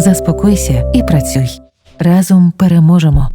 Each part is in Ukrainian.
Заспокойся і працюй. Разом переможемо.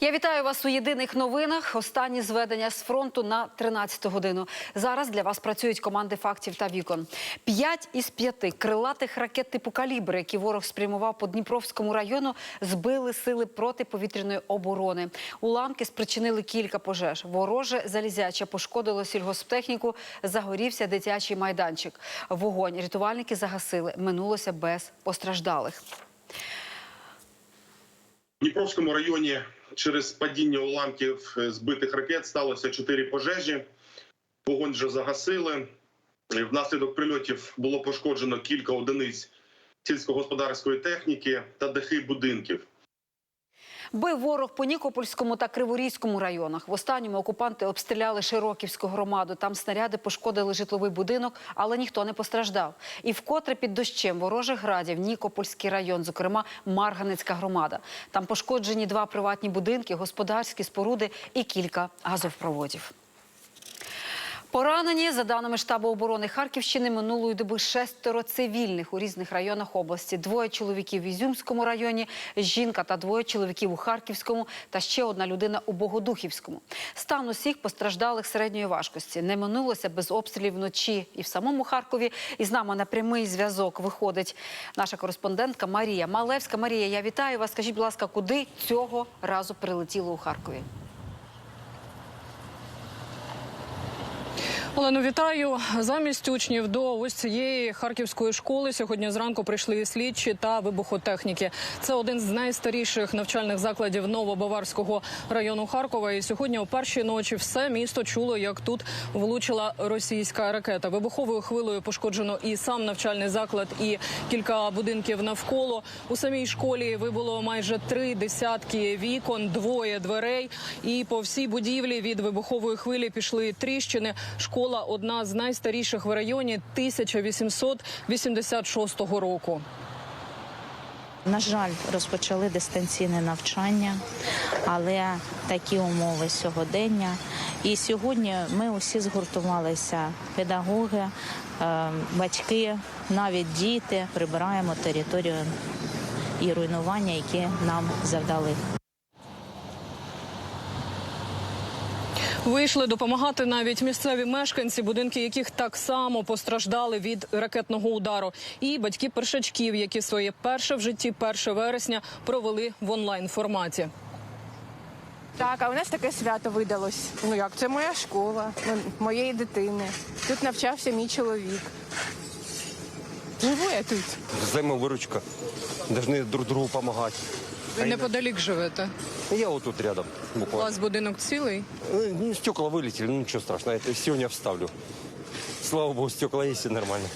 Я вітаю вас у єдиних новинах. Останні зведення з фронту на 13 годину. Зараз для вас працюють команди фактів та вікон. П'ять із п'яти крилатих ракет типу калібр, які ворог спрямував по Дніпровському району, збили сили протиповітряної оборони. Уламки спричинили кілька пожеж. Вороже залізяче пошкодило сільгосптехніку. Загорівся дитячий майданчик. Вогонь рятувальники загасили. Минулося без постраждалих. В Дніпровському районі через падіння уламків збитих ракет сталося чотири пожежі. Вогонь вже загасили. Внаслідок прильотів було пошкоджено кілька одиниць сільськогосподарської техніки та дахи будинків. Бив ворог по Нікопольському та Криворізькому районах. В останньому окупанти обстріляли Широківську громаду. Там снаряди пошкодили житловий будинок, але ніхто не постраждав. І вкотре під дощем ворожих градів Нікопольський район, зокрема Марганецька громада. Там пошкоджені два приватні будинки, господарські споруди і кілька газопроводів. Поранені, за даними штабу оборони Харківщини, минулої доби шестеро цивільних у різних районах області. Двоє чоловіків в Ізюмському районі, жінка та двоє чоловіків у Харківському та ще одна людина у Богодухівському. Стан усіх постраждалих середньої важкості. Не минулося без обстрілів вночі і в самому Харкові. І з нами на прямий зв'язок виходить наша кореспондентка Марія Малевська. Марія, я вітаю вас. Скажіть, будь ласка, куди цього разу прилетіло у Харкові? Олено, вітаю. Замість учнів до ось цієї харківської школи сьогодні зранку прийшли слідчі та вибухотехніки. Це один з найстаріших навчальних закладів Новобаварського району Харкова. І сьогодні о першій ночі все місто чуло, як тут влучила російська ракета. Вибуховою хвилею пошкоджено і сам навчальний заклад, і кілька будинків навколо. У самій школі вибуло майже три десятки вікон, двоє дверей. І по всій будівлі від вибухової хвилі пішли тріщини. Школа одна з найстаріших в районі 1886 року. На жаль, розпочали дистанційне навчання, але такі умови сьогодення. І сьогодні ми усі згуртувалися: педагоги, е, батьки, навіть діти прибираємо територію і руйнування, які нам завдали. Вийшли допомагати навіть місцеві мешканці, будинки яких так само постраждали від ракетного удару, і батьки першачків, які своє перше в житті 1 вересня провели в онлайн форматі. Так, а у нас таке свято видалось. Ну як, це моя школа, моєї дитини. Тут навчався мій чоловік. Живу я тут. Взаимовыручка. Должны друг другу помогать. Ви неподалік живете. Я вот тут рядом У буквально. вас будинок цілий. Э, Ну, стекла вылетели, ну ничего страшного. Это сегодня вставлю. Слава богу, стекла есть и нормально.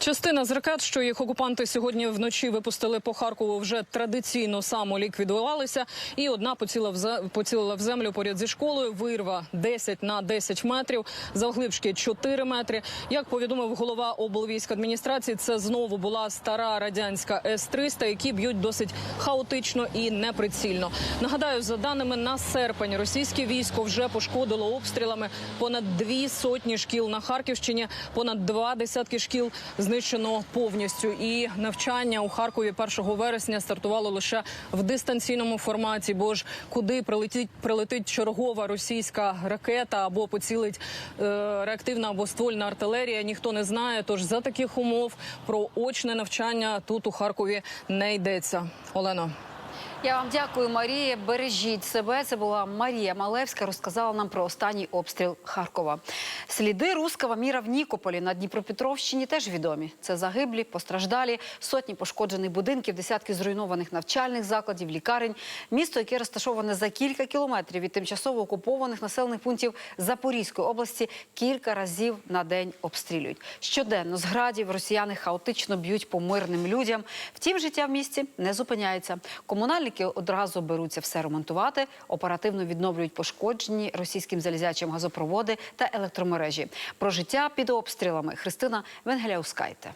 Частина з ракет, що їх окупанти сьогодні вночі випустили по Харкову, вже традиційно самоліквідувалися. І одна поцілила в поцілила в землю поряд зі школою. Вирва 10 на 10 метрів, завглибшки 4 метри. Як повідомив голова облвійськадміністрації, це знову була стара радянська С-300, які б'ють досить хаотично і неприцільно. Нагадаю, за даними на серпень, російське військо вже пошкодило обстрілами понад дві сотні шкіл на Харківщині, понад два десятки шкіл знищено повністю. І навчання у Харкові 1 вересня стартувало лише в дистанційному форматі. Бо ж куди прилетить прилетить чергова російська ракета або поцілить е, реактивна або ствольна артилерія, ніхто не знає. Тож за таких умов про очне навчання тут у Харкові не йдеться. Олено. Я вам дякую, Марія. Бережіть себе. Це була Марія Малевська. Розказала нам про останній обстріл Харкова. Сліди руского міра в Нікополі на Дніпропетровщині теж відомі. Це загиблі, постраждалі, сотні пошкоджених будинків, десятки зруйнованих навчальних закладів, лікарень. Місто, яке розташоване за кілька кілометрів від тимчасово окупованих населених пунктів Запорізької області, кілька разів на день обстрілюють. Щоденно з градів росіяни хаотично б'ють по мирним людям. Втім, життя в місті не зупиняється. Комунальники одразу беруться все ремонтувати, оперативно відновлюють пошкоджені російським залізячим газопроводи та електромережі. Про життя під обстрілами Христина Венгеляускайте.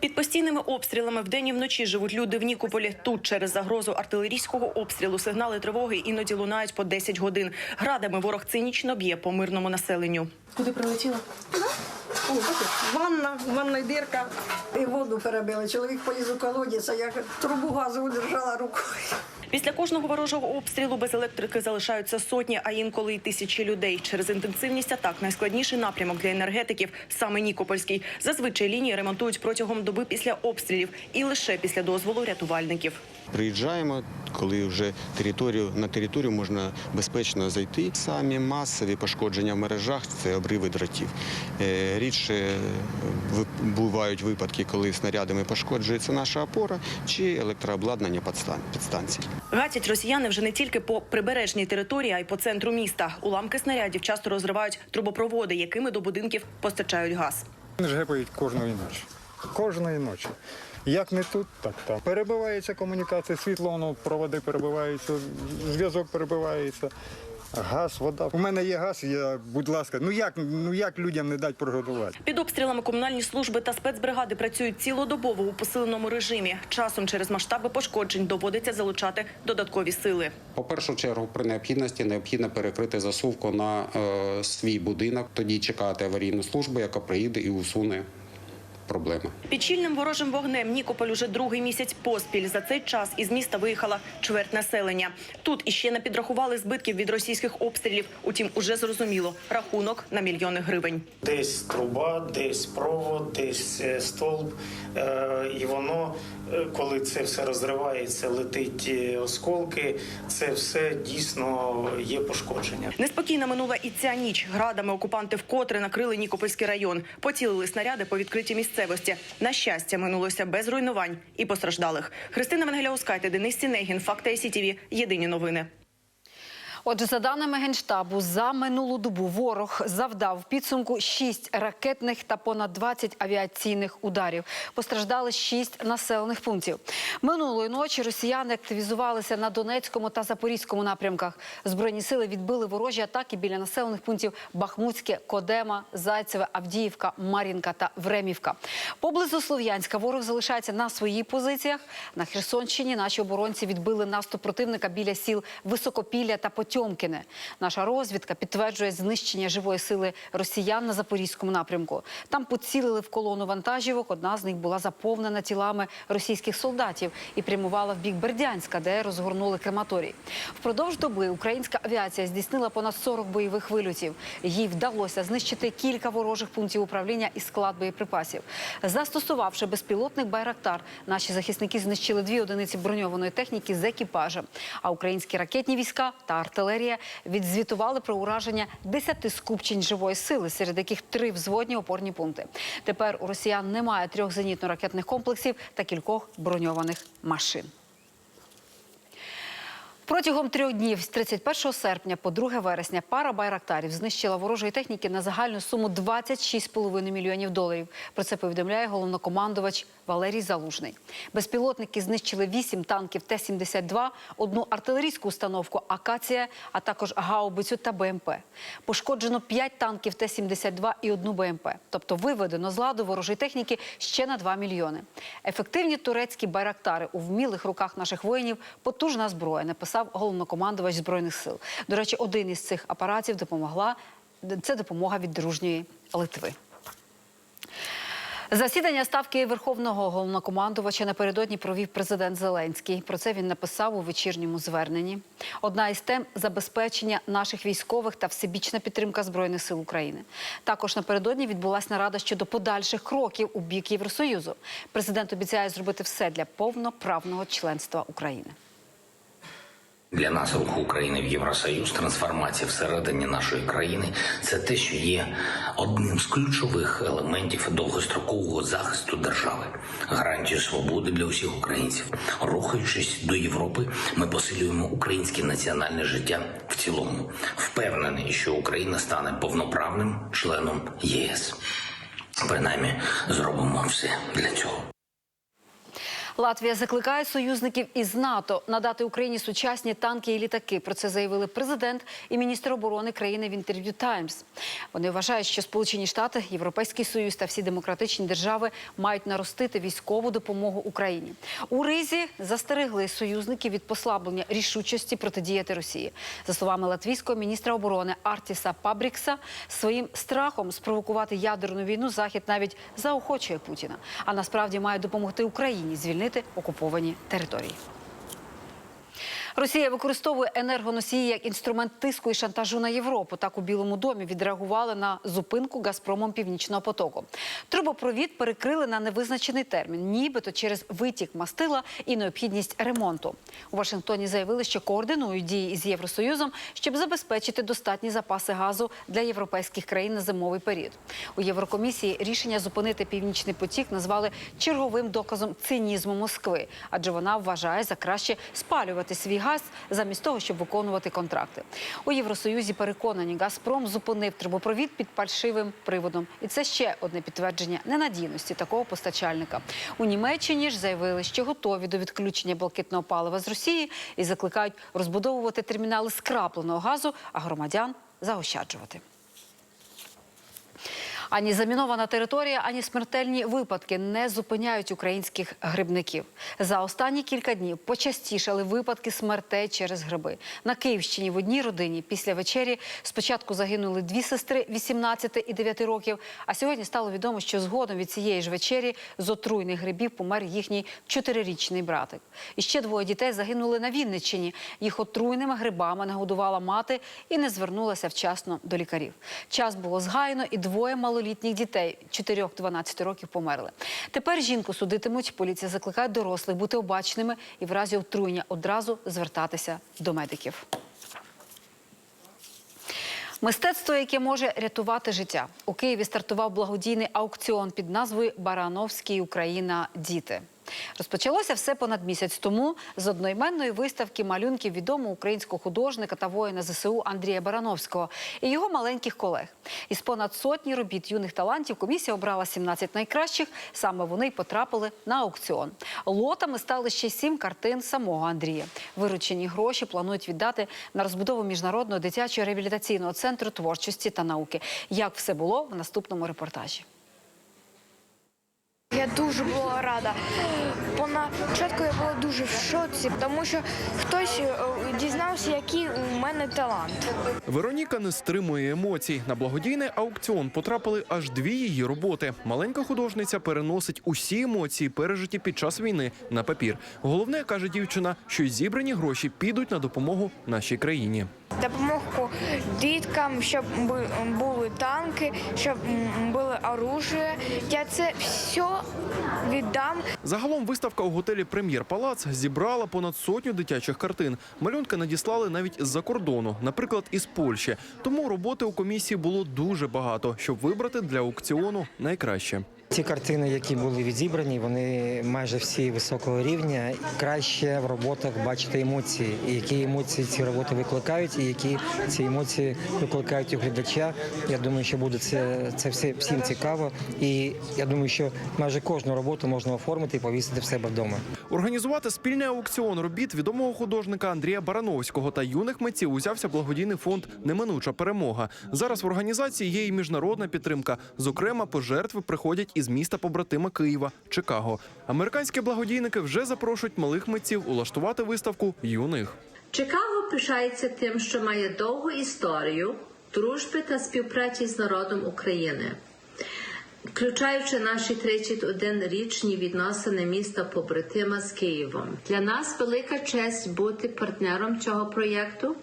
Під постійними обстрілами вдень і вночі живуть люди в Нікополі. Тут через загрозу артилерійського обстрілу сигнали тривоги іноді лунають по 10 годин. Градами ворог цинічно б'є по мирному населенню. Куди прилетіла? О, ванна, ванна дірка. І воду перебили. Чоловік поліз у колодязь, а я трубу газу держала рукою. Після кожного ворожого обстрілу без електрики залишаються сотні, а інколи й тисячі людей. Через інтенсивність атак найскладніший напрямок для енергетиків саме Нікопольський. Зазвичай лінії ремонтують протягом доби після обстрілів і лише після дозволу рятувальників. Приїжджаємо, коли вже територію на територію можна безпечно зайти. Самі масові пошкодження в мережах це обриви дротів. Е, Рідше е, бувають випадки, коли снарядами пошкоджується наша опора чи електрообладнання підстан- підстанцій. Гатять росіяни вже не тільки по прибережній території, а й по центру міста. Уламки снарядів часто розривають трубопроводи, якими до будинків постачають газ. Вони ж гепають кожної ночі. Кожної ночі. Як не тут, так там. Перебивається комунікація, світло, воно, проводи перебиваються, зв'язок перебивається. Газ, вода. У мене є газ, я, будь ласка, ну як, ну як людям не дати прогодувати? Під обстрілами комунальні служби та спецбригади працюють цілодобово у посиленому режимі. Часом через масштаби пошкоджень доводиться залучати додаткові сили. По першу чергу, при необхідності необхідно перекрити засувку на е, свій будинок, тоді чекати аварійну службу, яка приїде і усуне проблеми. Під щільним ворожим вогнем Нікополь уже другий місяць поспіль. За цей час із міста виїхала чверть населення. Тут іще не підрахували збитків від російських обстрілів. Утім, уже зрозуміло рахунок на мільйони гривень. Десь труба, десь провод, десь е, стовп. Е, І воно, е, коли це все розривається, летить осколки, це все дійсно є пошкодження. Неспокійна минула і ця ніч. Градами окупанти вкотре накрили Нікопольський район. Поцілили снаряди по відкритій місцевості. На щастя, минулося без руйнувань і постраждалих. Христина Венгеляускайте, Денис Сінегін, Факти СІТІВІ. Єдині новини. Отже, за даними Генштабу, за минулу добу ворог завдав підсумку 6 ракетних та понад 20 авіаційних ударів. Постраждали 6 населених пунктів. Минулої ночі росіяни активізувалися на Донецькому та Запорізькому напрямках. Збройні сили відбили ворожі атаки біля населених пунктів Бахмутське, Кодема, Зайцеве, Авдіївка, Мар'їнка та Времівка. Поблизу Слов'янська ворог залишається на своїх позиціях. На Херсонщині наші оборонці відбили наступ противника біля сіл Високопілля та Потьомкіне. Наша розвідка підтверджує знищення живої сили росіян на запорізькому напрямку. Там поцілили в колону вантажівок. Одна з них була заповнена тілами російських солдатів і прямувала в бік Бердянська, де розгорнули крематорій. Впродовж доби українська авіація здійснила понад 40 бойових вильотів. Їй вдалося знищити кілька ворожих пунктів управління і склад боєприпасів. Застосувавши безпілотник Байрактар, наші захисники знищили дві одиниці броньованої техніки з екіпажем. А українські ракетні війська та артилерія відзвітували про ураження 10 скупчень живої сили, серед яких три взводні опорні пункти. Тепер у росіян немає трьох зенітно-ракетних комплексів та кількох броньованих машин. Протягом трьох днів з 31 серпня по 2 вересня пара байрактарів знищила ворожої техніки на загальну суму 26,5 мільйонів доларів. Про це повідомляє головнокомандувач Валерій Залужний. Безпілотники знищили 8 танків Т-72, одну артилерійську установку «Акація», а також гаубицю та БМП. Пошкоджено 5 танків Т-72 і одну БМП. Тобто виведено з ладу ворожої техніки ще на 2 мільйони. Ефективні турецькі байрактари у вмілих руках наших воїнів – потужна зброя, написав головнокомандувач Збройних сил. До речі, один із цих апаратів допомогла – це допомога від дружньої Литви. Засідання ставки верховного головнокомандувача напередодні провів президент Зеленський. Про це він написав у вечірньому зверненні. Одна із тем забезпечення наших військових та всебічна підтримка збройних сил України. Також напередодні відбулася нарада щодо подальших кроків у бік Євросоюзу. Президент обіцяє зробити все для повноправного членства України. Для нас рух України в Євросоюз, трансформація всередині нашої країни це те, що є одним з ключових елементів довгострокового захисту держави, гарантію свободи для усіх українців. Рухаючись до Європи, ми посилюємо українське національне життя в цілому. Впевнений, що Україна стане повноправним членом ЄС. Принаймні, зробимо все для цього. Латвія закликає союзників із НАТО надати Україні сучасні танки і літаки. Про це заявили президент і міністр оборони країни в інтерв'ю Таймс. Вони вважають, що Сполучені Штати, Європейський Союз та всі демократичні держави мають наростити військову допомогу Україні. У Ризі застерегли союзників від послаблення рішучості протидіяти Росії. За словами латвійського міністра оборони Артіса Пабрікса, своїм страхом спровокувати ядерну війну захід навіть заохочує Путіна, а насправді має допомогти Україні звільнити окуповані території. Росія використовує енергоносії як інструмент тиску і шантажу на Європу. Так у Білому домі відреагували на зупинку Газпромом Північного потоку. Трубопровід перекрили на невизначений термін, нібито через витік мастила і необхідність ремонту. У Вашингтоні заявили, що координують дії із Євросоюзом, щоб забезпечити достатні запаси газу для європейських країн на зимовий період. У Єврокомісії рішення зупинити північний потік назвали черговим доказом цинізму Москви, адже вона вважає за краще спалювати свій газ замість того, щоб виконувати контракти. У Євросоюзі переконані, Газпром зупинив трубопровід під фальшивим приводом, і це ще одне підтвердження ненадійності такого постачальника. У Німеччині ж заявили, що готові до відключення блакитного палива з Росії і закликають розбудовувати термінали скрапленого газу, а громадян заощаджувати. Ані замінована територія, ані смертельні випадки не зупиняють українських грибників. За останні кілька днів почастішали випадки смертей через гриби. На Київщині в одній родині після вечері спочатку загинули дві сестри 18 і 9 років. А сьогодні стало відомо, що згодом від цієї ж вечері з отруйних грибів помер їхній чотирирічний братик. І ще двоє дітей загинули на Вінниччині. Їх отруйними грибами нагодувала мати і не звернулася вчасно до лікарів. Час було згаяно, і двоє малолітніх дітей 4-12 років померли. Тепер жінку судитимуть. Поліція закликає дорослих бути обачними і в разі отруєння одразу звертатися до медиків. Мистецтво, яке може рятувати життя. У Києві стартував благодійний аукціон під назвою Барановський Україна діти. Розпочалося все понад місяць тому з одноіменної виставки малюнків відомого українського художника та воїна ЗСУ Андрія Барановського і його маленьких колег. Із понад сотні робіт юних талантів комісія обрала 17 найкращих. Саме вони й потрапили на аукціон. Лотами стали ще сім картин самого Андрія. Виручені гроші планують віддати на розбудову міжнародного дитячого реабілітаційного центру творчості та науки. Як все було в наступному репортажі. Я дуже була рада. Спочатку я була дуже в шоці, тому що хтось е, дізнався, який у мене талант. Вероніка не стримує емоцій. На благодійний аукціон потрапили аж дві її роботи. Маленька художниця переносить усі емоції, пережиті під час війни, на папір. Головне каже дівчина, що зібрані гроші підуть на допомогу нашій країні. Допомогу діткам, щоб бу- були танки, щоб м, було оружие. Я це все віддам Загалом виставка у готелі Прем'єр Палац зібрала понад сотню дитячих картин. Малюнки надіслали навіть з-за кордону, наприклад, із Польщі. Тому роботи у комісії було дуже багато, щоб вибрати для аукціону найкраще. Ті картини, які були відібрані, вони майже всі високого рівня. Краще в роботах бачити емоції, і які емоції ці роботи викликають, і які ці емоції викликають у глядача. Я думаю, що буде це, це все всім цікаво. І я думаю, що майже кожну роботу можна оформити і повісити в себе вдома. Організувати спільний аукціон робіт відомого художника Андрія Барановського та юних митців узявся благодійний фонд Неминуча перемога. Зараз в організації є і міжнародна підтримка. Зокрема, пожертви приходять із міста побратима Києва Чикаго. Американські благодійники вже запрошують малих митців улаштувати виставку юних. Чикаго пишається тим, що має довгу історію дружби та співпраці з народом України, включаючи наші 31-річні відносини міста побратима з Києвом. Для нас велика честь бути партнером цього проєкту,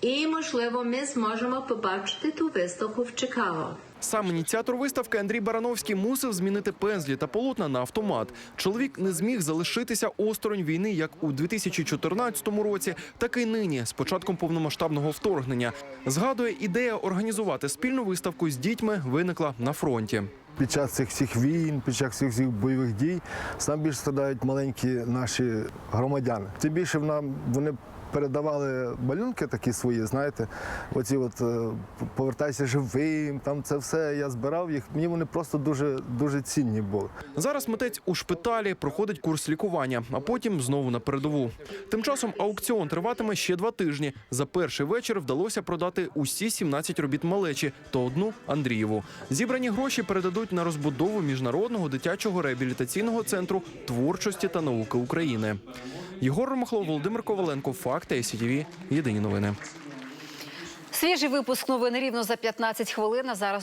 і, можливо, ми зможемо побачити ту виставку в Чикаго. Сам ініціатор виставки Андрій Барановський мусив змінити пензлі та полотна на автомат. Чоловік не зміг залишитися осторонь війни як у 2014 році, так і нині, з початком повномасштабного вторгнення. Згадує, ідея організувати спільну виставку з дітьми виникла на фронті. Під час цих всіх війн, під час цих всіх бойових дій, сам більше страдають маленькі наші громадяни. Тим більше нам вони передавали малюнки такі свої, знаєте, оці от е, повертайся живим, там це все. Я збирав їх. Мені вони просто дуже дуже цінні були. Зараз митець у шпиталі проходить курс лікування, а потім знову на передову. Тим часом аукціон триватиме ще два тижні. За перший вечір вдалося продати усі 17 робіт малечі та одну Андрієву. Зібрані гроші передадуть на розбудову міжнародного дитячого реабілітаційного центру творчості та науки України. Єгор Ромахло, Володимир Коваленко, Факти СІТВ. Єдині новини. Свіжий випуск новин рівно за 15 хвилин. А зараз